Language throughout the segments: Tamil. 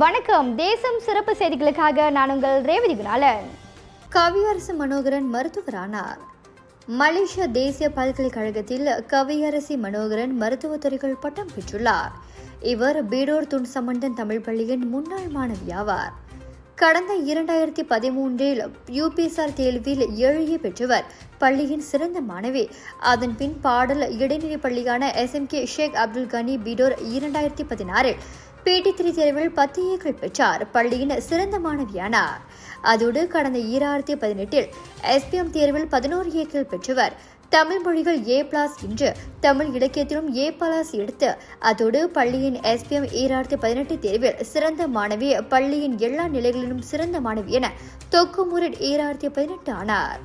வணக்கம். தேசம் சிறப்பு செய்திகளுக்காக நான் உங்கள் ரேவதி குணாலன். கவியரசு மனோகரன் மருத்துவரானார். மலேசிய தேசிய பல்கலைக்கழகத்தில் கவியரசி மனோகரன் மருத்துவத்துறைகள் பட்டம் பெற்றுள்ளார். இவர் பீடோர் துண் சம்பந்தன் தமிழ் பள்ளியின் முன்னாள் மாணவியாவார் கடந்த இரண்டாயிரத்தி பதிமூன்றில் யூபிஎஸ்ஆர் தேர்வில் ஏழையை பெற்றவர் பள்ளியின் சிறந்த மாணவி. அதன் பின் பாடல் இடைநிலை பள்ளியான எஸ்எம்கே ஷேக் அப்துல் கனி பீடோர் இரண்டாயிரத்தி பதினாறில் பிடி த்ரீ தேர்வில் பத்து ஏக்கள் பெற்றார். பள்ளியின் சிறந்த மாணவியானார். அதோடு கடந்த ஈராயிரத்தி பதினெட்டில் எஸ்பிஎம் தேர்வில் பதினோரு ஏக்கள் பெற்றவர். தமிழ் மொழிகள் ஏ பிளாஸ் என்று தமிழ் இலக்கியத்திலும் ஏ பிளாஸ் எடுத்து அதோடு பள்ளியின் எஸ்பிஎம் ஈராயிரத்தி பதினெட்டு தேர்வில் சிறந்த மாணவி பள்ளியின் எல்லா நிலைகளிலும் சிறந்த மாணவி என தொக்குமுரட் ஈராயிரத்தி பதினெட்டு ஆனார்.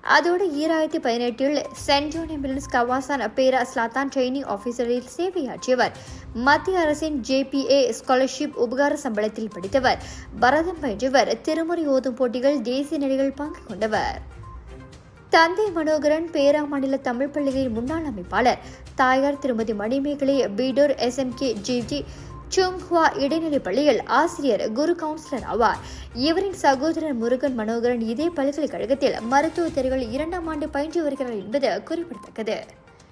அதோடு ஈராயிரத்தி பதினெட்டில் சென்ட் ஜோன் எம்பிலன்ஸ் கவாசான் பேரா ஸ்லாத்தான் ட்ரைனிங் ஆஃபீஸரில் சேவையாற்றியவர். மத்திய அரசின் ஜேபிஏ ஸ்காலர்ஷிப் உபகார சம்பளத்தில் படித்தவர். பரதம் பயின்றவர். திருமுறை ஓதும் போட்டிகள் தேசிய நிலைகள் பங்கு கொண்டவர். தந்தை மனோகரன் பேரா மாநில தமிழ் பள்ளியின் முன்னாள் அமைப்பாளர். தாயார் திருமதி மணிமேகலை பீடோர் எஸ்எம்கே ஜிஜி சுங்ஹுவா இடைநிலை பள்ளியில் ஆசிரியர் குரு கவுன்சிலர் ஆவார். இவரின் சகோதரர் முருகன் மனோகரன் இதே பல்கலைக்கழகத்தில் மருத்துவ துறைகள் இரண்டாம் ஆண்டு பயின்று வருகிறார் என்பது குறிப்பிடத்தக்கது.